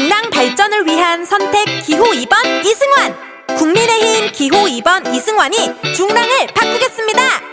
중랑 발전을 위한 선택 기호 2번 이승환. 국민의힘 기호 2번 이승환이 중랑을 바꾸겠습니다.